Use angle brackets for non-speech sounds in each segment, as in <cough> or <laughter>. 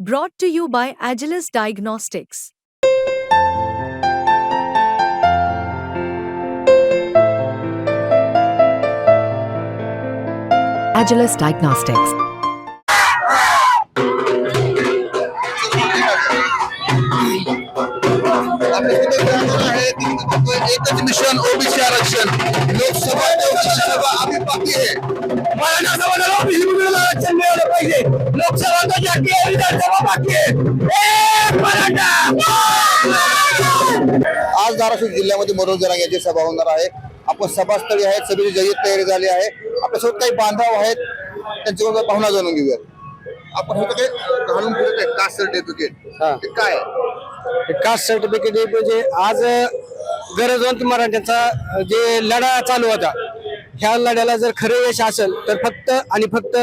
Brought to you by Agilus Diagnostics. Agilus Diagnostics. आपल्या तिथे ग्रामीण आहे तिथे एकच मिशन ओबीसी आरक्षण लोकसभा ते विधानसभा आम्ही बाकी आहे आरक्षण मिळालं पाहिजे लोकसभा बाकी आहे विधानसभा बाकी आहे एक मराठा आज धाराशिव जिल्ह्यामध्ये मनोज जरांग यांची सभा होणार आहे आपण सभास्थळी आहेत सगळी जय्यत तयारी झाली आहे आपल्यासोबत काही बांधव आहेत त्यांच्याकडून भावना जाणून घेऊया आपण होतं काय घालून फिरत आहे कास्ट सर्टिफिकेट हा. ते काय? कास्ट सर्टिफिकेट हे म्हणजे आज गरजवंत मराठ्यांचा जे लढा चालू होता ह्या लढ्याला जर खरं यश असेल तर फक्त आणि फक्त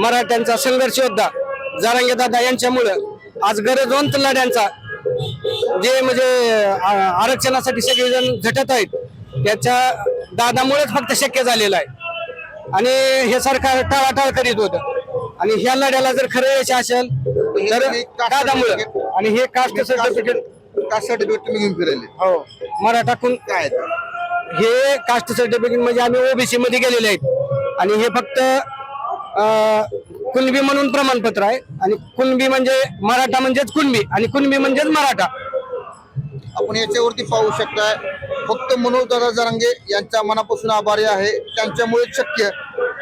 मराठ्यांचा संघर्ष योद्धा जारांगे दादा यांच्यामुळं आज गरजवंत लढ्यांचा जे म्हणजे आरक्षणासाठी सगळेजण झटत आहेत त्याच्या दादामुळेच फक्त शक्य झालेलं आहे. आणि हे सरकार टाळाटाळ करीत होतं. आणि ह्या लढ्याला जर खरं यश असेल तर दादामुळं. आणि हे कास्ट सर्टिफिकेट कास्ट सर्टिफिकेट तुम्ही घेऊन फिरायले हो. मराठा कुण काय? हे कास्ट सर्टिफिकेट म्हणजे आम्ही ओबीसी मध्ये गेलेले आहेत. आणि हे फक्त अं, कुणबी म्हणून प्रमाणपत्र आहे. आणि कुणबी म्हणजे मराठा म्हणजेच कुणबी आणि कुणबी म्हणजेच मराठा. आपण याच्यावरती पाहू शकताय फक्त मनोज दादा जरांगे यांच्या मनापासून आभारी आहे. त्यांच्यामुळे शक्य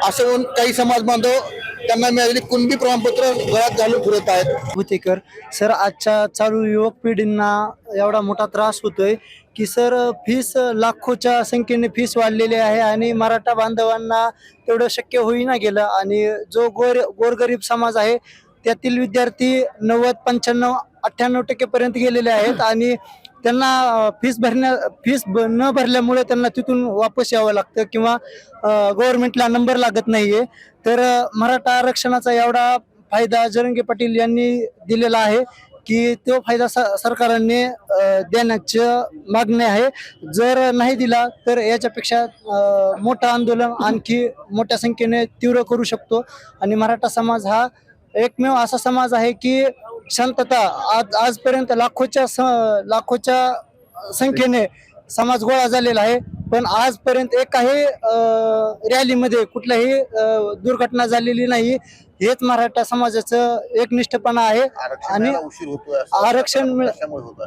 असं म्हणून काही समाज बांधव त्यांना मिळालेली कुणबी प्रमाणपत्र गळ्यात घालून फिरत आहेत. भुतेकर सर आजच्या चालू युवक पिढींना एवढा मोठा त्रास होतोय. की सर फीस लाखोच्या संख्येने फीस वाढलेली आहे आणि मराठा बांधवांना तेवढं शक्य होईना गेलं. आणि जो गोर गोरगरीब समाज आहे त्यातील विद्यार्थी नव्वद पंच्याण्णव अठ्ठ्याण्णव टक्केपर्यंत गेलेले आहेत <clears throat> आणि त्यांना फीस भरण्या फीस न भरल्यामुळे त्यांना तिथून वापस यावं लागतं किंवा गव्हर्नमेंटला नंबर लागत नाहीये. तर अ, मराठा आरक्षणाचा एवढा फायदा जरंगे पाटील यांनी दिलेला आहे की तो फायदा स- सरकारने देण्याचं देण्याची मागणी आहे. जर नाही दिला तर याच्यापेक्षा मोठं आंदोलन आणखी मोठ्या संख्येने तीव्र करू शकतो. आणि मराठा समाज हा एकमेव असा समाज आहे की शांतता आज आजपर्यंत लाखोच्या स लाखोच्या संख्येने समाज गोळा झालेला आहे. पण आजपर्यंत एकाही रॅलीमध्ये कुठल्याही दुर्घटना झालेली नाही. हेच मराठा समाजाचं एकनिष्ठपणा आहे आणि उशीर होतोय आरक्षण मिळ- होत?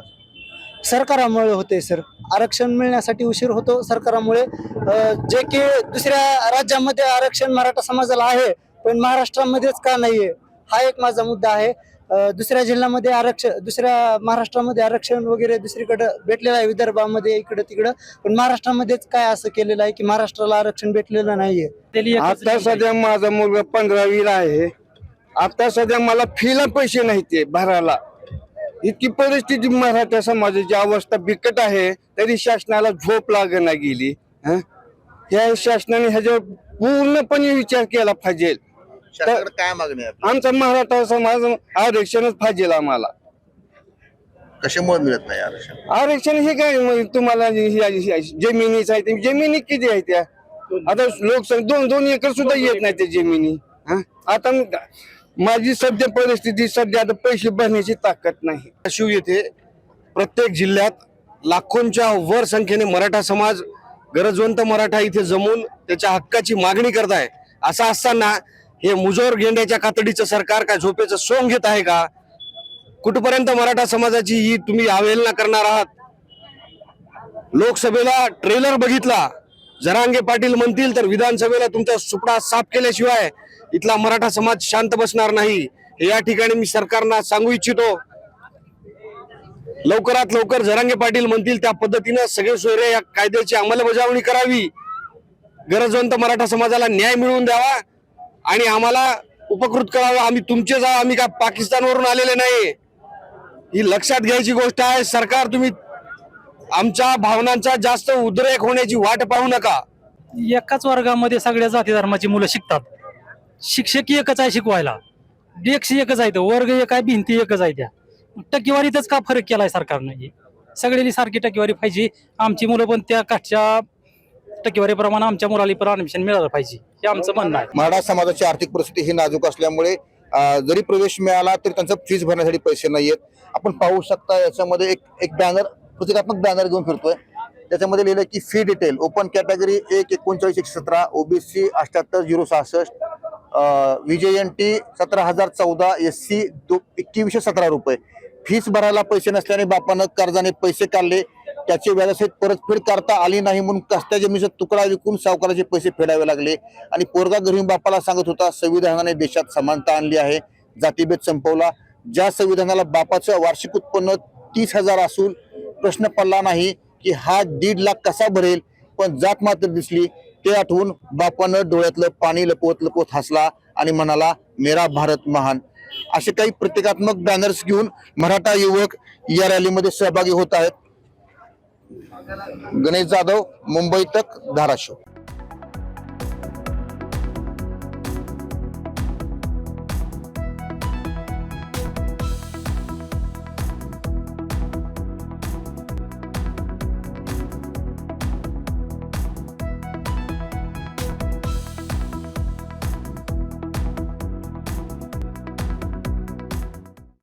सरकारामुळे होते सर. आरक्षण मिळण्यासाठी उशीर होतो सरकारामुळे. अ, जे की दुसऱ्या राज्यामध्ये आरक्षण मराठा समाजाला आहे पण महाराष्ट्रामध्येच का नाहीये? हा एक माझा मुद्दा आहे. दुसऱ्या जिल्ह्यामध्ये आरक्षण दुसऱ्या महाराष्ट्रामध्ये आरक्षण वगैरे दुसरीकडे भेटलेलं आहे विदर्भामध्ये इकडं तिकडं. पण महाराष्ट्रामध्येच काय असं केलेलं आहे की महाराष्ट्राला आरक्षण भेटलेलं नाहीये? आता सध्या माझा मुलगा पंधरावीला आहे. आता सध्या मला फीला पैसे नाही ते भरायला. इतकी परिस्थिती मराठा समाजाची अवस्था बिकट आहे तरी शासनाला झोप लागना गेली हं? या शासनाने ह्याच्यावर पूर्णपणे विचार केला पाहिजे. शासनाकडे काय मागणी आहे आमचा मराठा समाज आरक्षणच पाहिजे आम्हाला. कशामुळे मिळत नाही आरक्षण? आरक्षण हे काय मग तुम्हाला हे- हे- जमिनीच आहे ते जमिनी किती आहे त्या? आता लोकसंख्या दोन दोन एकर सुद्धा येत नाही त्या जमिनी. हं? आता म- माझी सध्या परिस्थिती सध्या आता पैसे भरण्याची ताकद नाही. शिव येथे प्रत्येक जिल्ह्यात लाखोंच्या वर संख्येने मराठा समाज गरजवंत मराठा इथे जमून त्याच्या हक्काची मागणी करत आहे असं असताना हे मुजोर गेंड्याच्या कातडीचं सरकार काय झोपेचं सोंग घेत आहे का? कुठपर्यंत मराठा समाजाची ही तुम्ही अवहेलना करणार आहात? लोकसभेला ट्रेलर बघितला. जरांगे पाटील म्हणतील तर विधानसभेला तुमचा सुपडा साफ केल्याशिवाय इथला मराठा समाज शांत बसणार नाही. हे या ठिकाणी मी सरकारना सांगू इच्छितो. लवकरात लवकर जरांगे पाटील म्हणतील त्या पद्धतीनं सगळे सोयरे या कायद्याची अंमलबजावणी करावी. गरजवंत मराठा समाजाला न्याय मिळवून द्यावा. आणि आम्हाला उपकृत करावं. आम्ही तुमचे जाऊ आम्ही का पाकिस्तानवरून आलेले नाही. ही लक्षात घ्यायची गोष्ट आहे. सरकार तुम्ही आमच्या भावनांचा जास्त उद्रेक होण्याची वाट पाहू नका. एकाच वर्गामध्ये सगळ्या जाती धर्माची मुलं शिकतात. शिक्षक एकच आहे शिकवायला. डेक्स एकच आहे वर्ग एक आहे भिंती एकच आहे त्या. टक्केवारीतच का फरक केलाय सरकारने सगळ्यांनी सारखी टक्केवारी पाहिजे. आमची मुलं पण त्या काठच्या टक्केवारी प्रमाण आमच्या मुलाला पण ऍडमिशन मिळालं पाहिजे हे आमचं म्हणणं आहे. मराठा समाजाची आर्थिक परिस्थिती ही नाजूक असल्यामुळे जरी प्रवेश मिळाला तरी त्यांचा फीज भरण्यासाठी पैसे नाही आहेत. आपण पाहू शकता याच्यामध्ये एक एक बॅनर प्रतिकात्मक बॅनर घेऊन फिरतोय. त्याच्यामध्ये लिहिलंय की फी डिटेल ओपन कॅटेगरी एक एकोणचाळीस एकशे सतरा ओबीसी अठ्याहत्तर झिरो सहासष्ट एन टी सतरा हजार चौदा एस सी दो एकवीसशे सतरा रुपये. फीस भरायला पैसे नसल्याने बापानं कर्जाने पैसे काढले. त्याची व्याजासहित परतफेड करता आली नाही म्हणून कस्त्या जमिनीचा तुकडा विकून सावकाराचे पैसे फेडावे लागले. आणि पोरगा गरीब बापाला सांगत होता संविधानाने देशात समानता आणली आहे जातीभेद संपवला. ज्या संविधानाला बापाचं वार्षिक उत्पन्न तीस हजार असून प्रश्न पडला नाही की हा दीड लाख कसा भरेल पण जात मात्र दिसली. ते आठवून बापानं डोळ्यातलं पाणी लपवत लपवत हसला आणि म्हणाला मेरा भारत महान. असे काही प्रतिकात्मक बॅनर्स घेऊन मराठा युवक या रॅलीमध्ये सहभागी होत आहेत. गणेश जाधव मुंबई तक धाराशिव.